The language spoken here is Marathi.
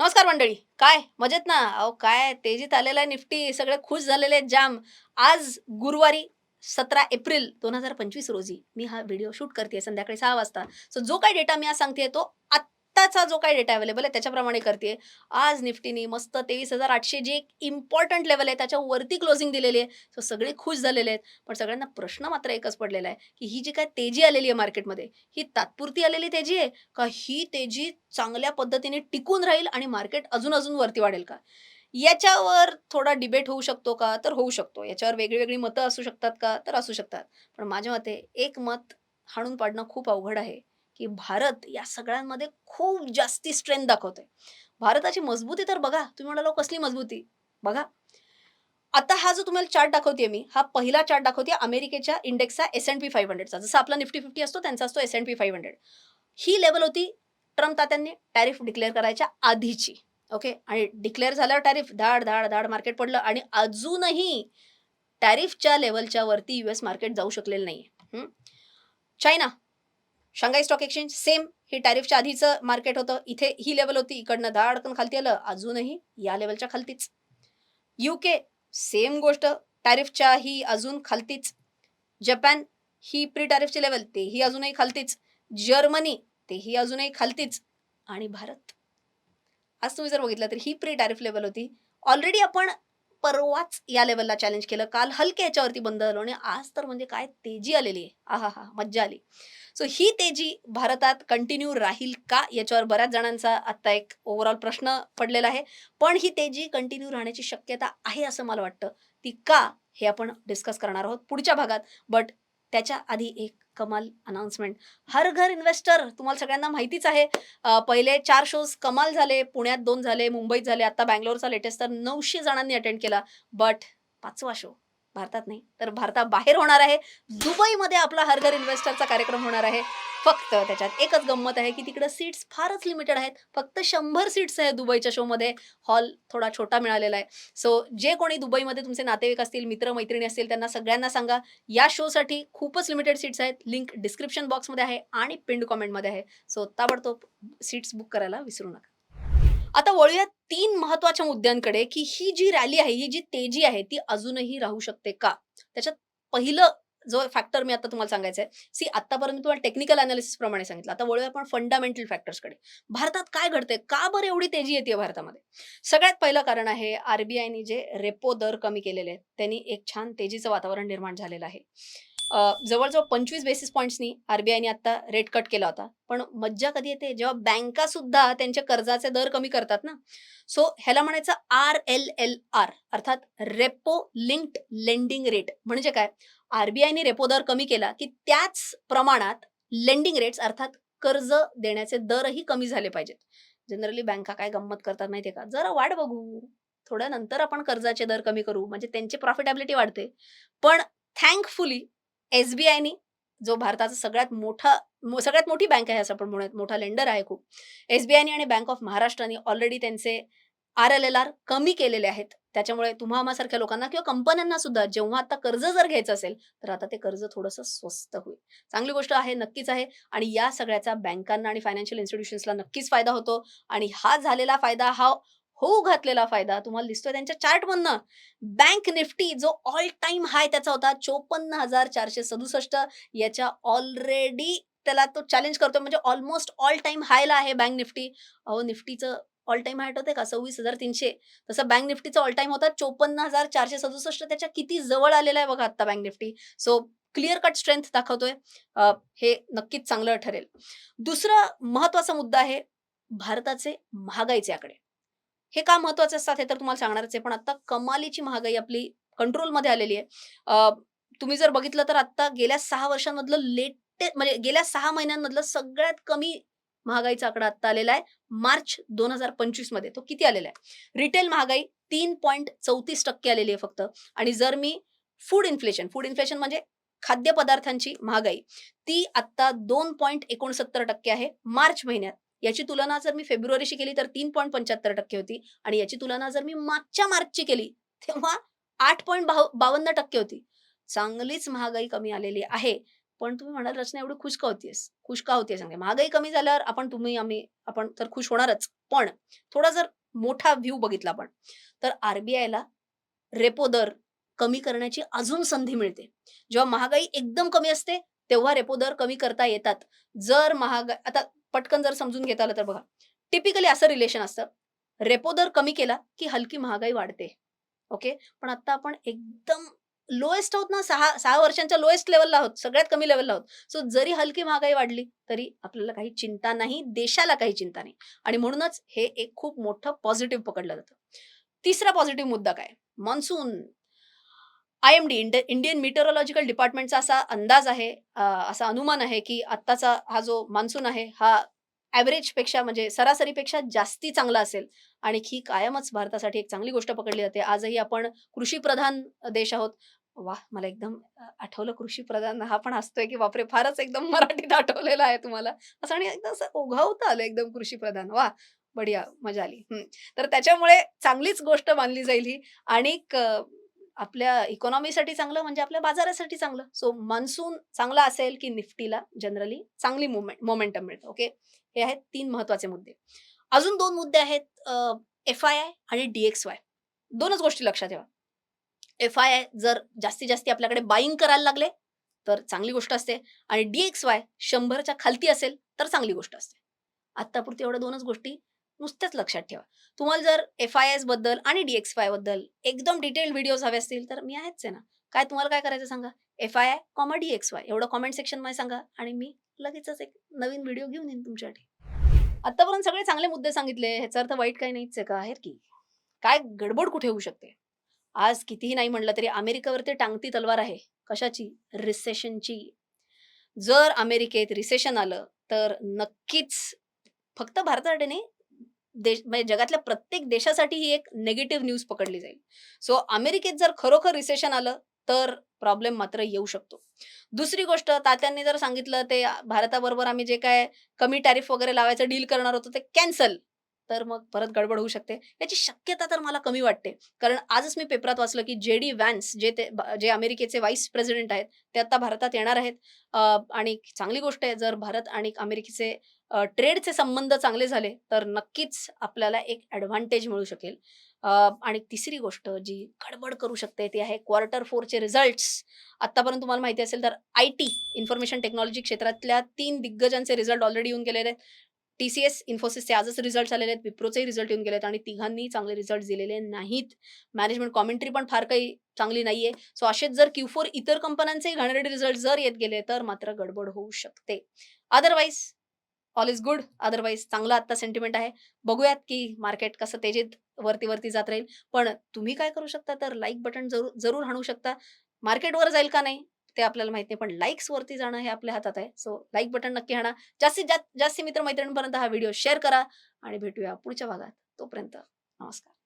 नमस्कार मंडळी. काय? मजेत ना? अहो काय? तेजीत आलेला आहे निफ्टी. सगळे खुश झालेले आहेत जाम. आज गुरुवारी सतरा एप्रिल दोन हजार पंचवीस रोजी मी हा व्हिडिओ शूट करते संध्याकाळी सहा वाजता. सो जो काही डेटा मी आज सांगते तो आत आत्ताचा जो काही डेटा अवेलेबल आहे त्याच्याप्रमाणे करते आज निफ्टीने मस्त तेवीस हजार आठशे जी एक इम्पॉर्टंट लेवल आहे त्याच्यावरती क्लोजिंग दिलेली आहे. सो सगळे खुश झालेले आहेत. पण सगळ्यांना प्रश्न मात्र एकच पडलेला आहे की ही जी काय तेजी आलेली आहे मार्केटमध्ये ही तात्पुरती आलेली तेजी आहे का ही तेजी चांगल्या पद्धतीने टिकून राहील आणि मार्केट अजून अजून वरती वाढेल का? याच्यावर थोडा डिबेट होऊ शकतो का? तर होऊ शकतो. याच्यावर वेगळी वेगळी मतं असू शकतात का? तर असू शकतात. पण माझ्या मते एक मत हाणून पाडणं खूप अवघड आहे. की भारत या सगळ्यांमध्ये खूप जास्ती स्ट्रेंथ दाखवतोय. भारताची मजबूती तर बघा तुम्ही म्हणालो कसली मजबूती? बघा. आता हा जो तुम्हाला चार्ट दाखवते मी हा पहिला चार्ट दाखवते अमेरिकेच्या इंडेक्सचा एस एन पी फाईव्ह हंड्रेडचा जसा आपला निफ्टी फिफ्टी असतो त्यांचा असतो S N P five hundred ही लेवल होती ट्रम्प तात्यांनी टॅरिफ डिक्लेअर करायच्या आधीची. ओके आणि डिक्लेअर झाल्यावर टॅरिफ धाड धाड धाड मार्केट पडलं आणि अजूनही टॅरिफच्या लेवलच्या वरती यू एस मार्केट जाऊ शकलेलं नाहीये. China Shanghai stock exchange same हे टॅरिफच्या आधीचं मार्केट होतं. इथे ही लेवल होती इकडनं धाडकन खालती आलं अजूनही या लेवलच्या खालतीच. युके सेम गोष्ट टॅरिफच्या ही अजून खालतीच. जपान ही प्री टॅरिफची लेवल तेही अजूनही खालतीच. जर्मनी तेही अजूनही खालतीच. आणि भारत. आज तुम्ही जर बघितलं तर ही प्री टॅरिफ लेवल होती. ऑलरेडी आपण परवाच या लेवलला चॅलेंज केलं. काल हलके याच्यावरती बंद झालो आणि आज तर म्हणजे काय तेजी आलेली आहे. आहा हा मज्जा आली. सो ही तेजी भारतात कंटिन्यू राहील का? याच्यावर बऱ्याच जणांचा आत्ता एक ओव्हरऑल प्रश्न पडलेला आहे. पण ही तेजी कंटिन्यू राहण्याची शक्यता आहे असं मला वाटतं. ती का? हे आपण डिस्कस करणार आहोत पुढच्या भागात. बट त्याच्या आधी एक कमाल अनाउन्समेंट हर घर इन्व्हेस्टर तुम्हाला सगळ्यांना माहितीच आहे पहिले चार शोज कमाल झाले पुण्यात दोन झाले मुंबईत झाले आता बँगलोरचा लेटेस्ट तर नऊशे जणांनी अटेंड केला. बट पाचवा शो भारतात नाही तर भारताबाहेर होणार आहे. दुबईमध्ये आपला हर घर इन्व्हेस्टरचा कार्यक्रम होणार आहे. फक्त त्याच्यात एकच गंमत आहे की तिकडे सीट्स फारच लिमिटेड आहेत. फक्त शंभर सीट्स आहेत दुबईच्या शोमध्ये हॉल थोडा छोटा मिळालेला आहे. सो जे कोणी दुबईमध्ये तुमचे नातेवाईक असतील मित्र मैत्रिणी असतील त्यांना सगळ्यांना सांगा या शोसाठी खूपच लिमिटेड सीट्स आहेत. लिंक डिस्क्रिप्शन बॉक्समध्ये आहे आणि पिंड कॉमेंटमध्ये आहे. सो ताबडतोब सीट्स बुक करायला विसरू नका. आता वळूया तीन महत्त्वाच्या मुद्द्यांकडे की ही जी रॅली आहे ही जी तेजी आहे ती अजूनही राहू शकते का? त्याच्यात पहिलं जो फॅक्टर मी आता तुम्हाला सांगायचं आहे सी आतापर्यंत तुम्हाला टेक्निकल अनालिसिस प्रमाणे सांगितलं. आता वळूया आपण फंडामेंटल फॅक्टर्सकडे भारतात काय घडतंय? का बरं एवढी तेजी येते भारतामध्ये? सगळ्यात पहिलं कारण आहे आरबीआयने जे रेपो दर कमी केलेले आहेत त्यांनी एक छान तेजीचं वातावरण निर्माण झालेलं आहे. जवळजवळ पंचवीस बेसिस पॉईंट्सनी आरबीआयने आता रेट कट केला होता. पण मज्जा कधी येते? जेव्हा बँका सुद्धा त्यांच्या कर्जाचे दर कमी करतात ना? सो ह्याला म्हणायचं आर एल एल आर अर्थात रेपो लिंक्ड लेंडिंग रेट म्हणजे काय? आरबीआयने रेपो दर कमी केला की त्याच प्रमाणात लेंडिंग रेट्स अर्थात कर्ज देण्याचे दरही कमी झाले पाहिजेत. जनरली बँका काय गंमत करतात माहितीये का? जरा वाट बघू. थोड्या नंतर आपण कर्जाचे दर कमी करू. म्हणजे त्यांची प्रॉफिटेबिलिटी वाढते. पण थँकफुली एसबीआयनी जो भारताचा सगळ्यात मोठा मो- सगळ्यात मोठी बँक आहे असं आपण म्हणूयात मोठा लेंडर आहे खूप. एसबीआयने आणि बँक ऑफ महाराष्ट्राने ऑलरेडी त्यांचे आर एल एल आर कमी केलेले आहेत. त्याच्यामुळे तुम्हा आम्हासारख्या लोकांना किंवा कंपन्यांना सुद्धा जेव्हा आता कर्ज जर घ्यायचं असेल तर आता ते कर्ज थोडंसं स्वस्त होईल. चांगली गोष्ट आहे नक्कीच आहे. आणि या सगळ्याचा बँकांना आणि फायनान्शियल इन्स्टिट्यूशन्सला नक्कीच फायदा होतो. आणि हा झालेला फायदा हा होऊ घातलेला फायदा. तुम्हाला दिसतोय त्यांच्या चार्टमधनं बँक निफ्टी जो ऑल टाइम हाय त्याचा होता चोपन्न हजार चारशे सदुसष्ट. याच्या ऑलरेडी त्याला तो चॅलेंज करतोय म्हणजे ऑलमोस्ट ऑल टाइम हायला आहे बँक निफ्टी अहो निफ्टीचं ऑल टाइम हाय होते का? सव्वीस हजार तीनशे. तसं बँक निफ्टीचा ऑल टाइम होता चोपन्न हजार चारशे सदुसष्ट. त्याच्या किती जवळ आलेला आहे बघा आता bank Nifty so clear cut strength दाखवतोय. हे नक्कीच चांगलं ठरेल. दुसरा महत्त्वाचा मुद्दा आहे भारताचे महागाईचे आकडे. हे का महत्त्वाचे असतात हे तर तुम्हाला सांगणारच आहे. पण आता कमालीची महागाई आपली कंट्रोलमध्ये आलेली आहे. तुम्ही जर बघितलं तर आता गेल्या सहा वर्षांमधलं लेटे म्हणजे गेल्या सहा महिन्यांमधलं सगळ्यात कमी महागाईचा आकडा आता आलेला आहे. मार्च दोन हजार पंचवीसमध्ये तो किती आलेला आहे? रिटेल महागाई तीन पॉईंट चौतीस टक्के आलेली आहे फक्त. आणि जर मी फूड इन्फ्लेशन फूड इन्फ्लेशन म्हणजे खाद्यपदार्थांची महागाई ती आता दोन पॉईंट एकोणसत्तर टक्के आहे मार्च महिन्यात. याची तुलना जर मी फेब्रुवारीशी केली तर तीन पॉईंट पंच्याहत्तर टक्के होती. आणि याची तुलना जर मी मागच्या मार्चची केली तेव्हा आठ पॉईंट बावन्न टक्के होती. चांगलीच महागाई कमी आलेली आहे. पण तुम्ही म्हणाल रचना एवढी खुश का होतीयस? खुश का होतीये सांगते. महागाई कमी झाल्यावर आपण तुम्ही आम्ही आपण तर खुश होणारच. पण थोडा जर मोठा व्ह्यू बघितला आपण तर आरबीआयला रेपो दर कमी करण्याची अजून संधी मिळते. जेव्हा महागाई एकदम कमी असते तेव्हा रेपो दर कमी करता येतात. जर महागाई आता पटकन जर समजून घेता आलं तर बघा. टिपिकली असं रिलेशन असतं. रेपो दर कमी केला की हलकी महागाई वाढते. ओके पण आता आपण एकदम लोएस्ट आहोत ना सहा सहा वर्षांच्या लोएस्ट लेवलला आहोत. सगळ्यात कमी लेवलला आहोत. सो जरी हलकी महागाई वाढली तरी आपल्याला काही चिंता नाही देशाला काही चिंता नाही. आणि म्हणूनच हे एक खूप मोठं पॉझिटिव्ह पकडलं जातं. तिसरा पॉझिटिव्ह मुद्दा काय? Monsoon I M D Indian meteorological डिपार्टमेंटचा असा अंदाज आहे असा अनुमान आहे की आत्ताचा हा जो मान्सून आहे हा ॲव्हरेजपेक्षा म्हणजे सरासरीपेक्षा जास्ती चांगला असेल. आणि ही कायमच भारतासाठी एक चांगली गोष्ट पकडली जाते. आजही आपण कृषी प्रधान देश आहोत. वा मला एकदम आठवलं कृषी प्रधान हा पण असतोय की बापरे! फारच एकदम मराठीत आठवलेला आहे तुम्हाला. असं आणि एकदम असं ओघावता आलं एकदम कृषी प्रधान. वा बढिया मजा आली. तर त्याच्यामुळे चांगलीच गोष्ट मानली जाईल ही. आणि आपल्या इकॉनॉमीसाठी चांगलं म्हणजे आपल्या बाजारासाठी चांगलं. सो मान्सून चांगला असेल की निफ्टीला जनरली चांगली मोमेंट मोमेंटम मिळतं ओके हे आहेत तीन महत्त्वाचे मुद्दे. अजून दोन मुद्दे आहेत एफ आय आय आणि डीएक्स वाय दोनच गोष्टी लक्षात ठेवा. एफ आय आय जर जास्तीत जास्ती आपल्याकडे बाईंग करायला लागले तर चांगली गोष्ट असते. आणि डीएक्स वाय शंभरच्या खालती असेल तर चांगली गोष्ट असते. आत्तापुरती एवढ्या दोनच गोष्टी नुसत्याच लक्षात ठेवा. तुम्हाला जर एफ आय एसबद्दल आणि डीएक्स वायबद्दल एकदम डिटेल व्हिडिओज हवे असतील तर मी आहेच आहे ना. काय तुम्हाला काय करायचं सांगा? F I I comma DX Y एवढं कॉमेंट सेक्शनमध्ये सांगा आणि मी लगेचच एक नवीन व्हिडिओ घेऊन येईन तुमच्यासाठी. आतापर्यंत सगळे चांगले मुद्दे सांगितले. ह्याचा अर्थ वाईट काही नाहीच आहे का? आहे की? काय गडबड कुठे होऊ शकते? आज कितीही नाही म्हणलं तरी अमेरिकेवरती टांगती तलवार आहे. कशाची? रिसेशनची जर अमेरिकेत रिसेशन आलं तर नक्कीच फक्त भारतासाठी नाही देश म्हणजे जगातल्या प्रत्येक देशासाठी ही एक नेगेटिव्ह न्यूज पकडली जाईल. सो अमेरिकेत जर खरोखर रिसेशन आलं तर प्रॉब्लेम मात्र येऊ शकतो. दुसरी गोष्ट तात्यांनी जर सांगितलं ते भारताबरोबर आम्ही जे काय कमी टॅरिफ वगैरे लावायचं डील करणार होतो ते कॅन्सल तर मग परत गडबड होऊ शकते. याची शक्यता तर मला कमी वाटते. कारण आजच मी पेपरात वाचलं की जे डी व्हॅन्स जे ते जे अमेरिकेचे व्हाईस प्रेसिडेंट आहेत ते आता भारतात येणार आहेत. आणि चांगली गोष्ट आहे जर भारत आणि अमेरिकेचे ट्रेडचे संबंध चांगले झाले तर नक्कीच आपल्याला एक ॲडव्हान्टेज मिळू शकेल. आणि तिसरी गोष्ट जी गडबड करू शकते ती आहे क्वार्टर फोरचे रिझल्ट्स आतापर्यंत तुम्हाला माहिती असेल तर आय टी इन्फॉर्मेशन टेक्नॉलॉजी क्षेत्रातल्या तीन दिग्गजांचे रिझल्ट ऑलरेडी येऊन गेलेले आहेत. टी सी एस इन्फोसिसचे आजच रिझल्ट आलेले आहेत विप्रोचेही रिझल्ट येऊन गेले आहेत आणि तिघांनी चांगले रिझल्ट दिलेले नाहीत. मॅनेजमेंट कॉमेंट्री पण फार काही चांगली नाहीये. सो असेच जर क्यू फोर इतर कंपन्यांचे घाणेरडे रिझल्ट जर येत गेले तर मात्र गडबड होऊ शकते. Otherwise all is good otherwise चांगला आता सेंटिमेंट आहे. बघूयात की मार्केट कसं तेजीत वरती वरती जात राहील. पण तुम्ही काय करू शकता? तर लाईक बटन जरूर जरूर हाणू शकता. मार्केटवर जाईल का नाही? ते आपल्याला माहीत नाही पण लाईक्स वरती जाणं हे आपल्या हातात आहे. सो लाईक बटन नक्की हाणा. जास्तीत जास्त जास्ती मित्र मैत्रिणींपर्यंत हा व्हिडिओ शेअर करा. आणि भेटूया पुढच्या भागात. तोपर्यंत नमस्कार.